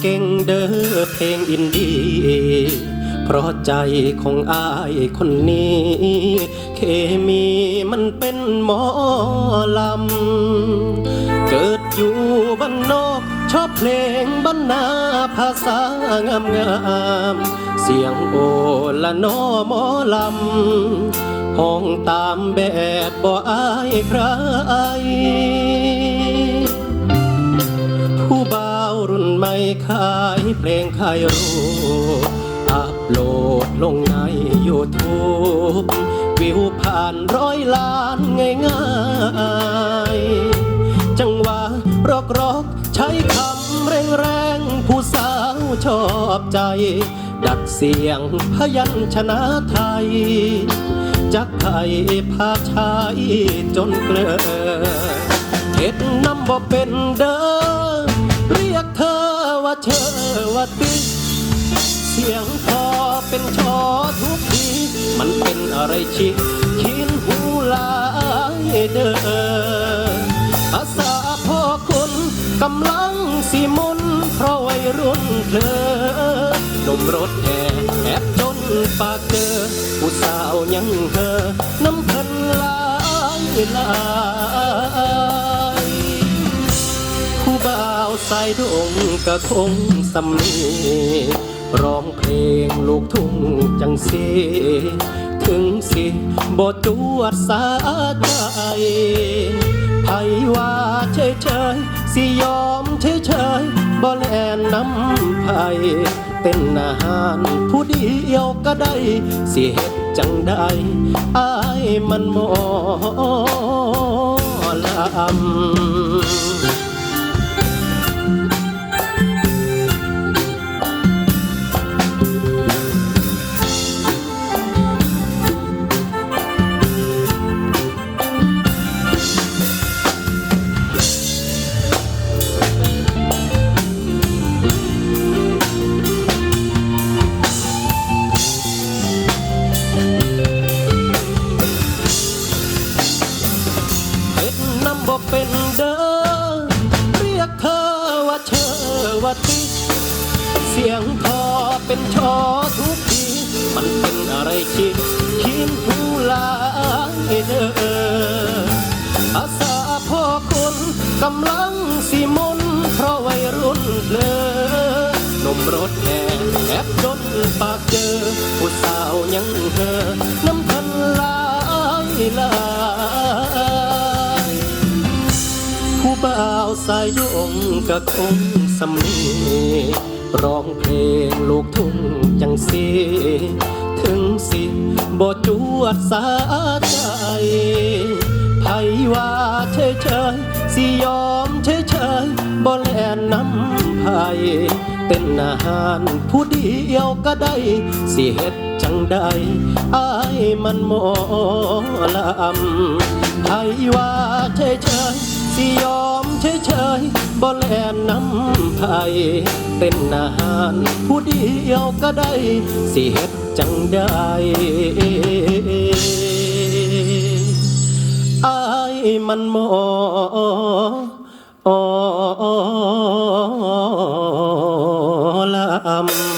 เก่งเด้อเพลงอินดีเพราะใจของอายคนนี้ เคมีมันเป็นหมอลำ เกิดอยู่บ้านนอกชอบเพลงบรรณาภาษางามงามเสียงโอละนอหมอลำห้องตามแบบบ่อายใคร เพลงขายรูปอัพโหลดลงใน YouTube วิวผ่านร้อยล้านง่ายๆจังหวะรอกรอกๆใช้คำแรงแรงผู้สาวชอบใจ ดัดเสียงพยัญชนะไทย จักไทยพาชายจนเกลือเห็ดน้ำบ่เป็นเด้อ เชอว่าติเสียงพอเป็นชอทุกที มันเป็นอะไรชิคินหูลายเด้อาษาพ่อคุณกำลังสิมนเพราะวัยรุ่นเธอหนุ่มรถแห่แอบจนปากเจอผู้สาวยังเธอน้ำพิ่นลายลาย สายดงก็คงสำนีร้องเพลงลูกทุ่งจังสีถึงสิบ่จวดสาใจไผว่าเฉยเฉยสิยอมเฉยเฉยบ่แลนน้ำไผเป็นอาหารผู้เดียวก็ได้ สิเฮ็ดจังได้อายมันหมอลำ เป็นเด้อเรียกเธอว่าเชอว่าติเสียงพอเป็นชอทุกที มันเป็นอะไรชิคินหูหลายเด้ออาสาพ่อคุณกำลังสิมนเพราะวัยรุ่นเลอนมรถแห่แอบจนปากเจอผู้สาวยังเธอ สายยงก็คงสำนีร้องเพลงลูกทุ่งจังสีถึงสิบ่จวดสาใจไผว่าเฉยเฉยๆสิยอมเฉยเฉยๆบ่แลนน้ำไผเป็นอาหารผู้เดียวก็ได้ สิเฮ็ดจังได้อายมันหมอลำไผว่าเฉยเฉย สิยอมเฉยเฉยๆบ่แลน้ำไผเป็นอาหารผู้เดียวก็ได้ สิเฮ็ดจังได้อายมันหมอลำ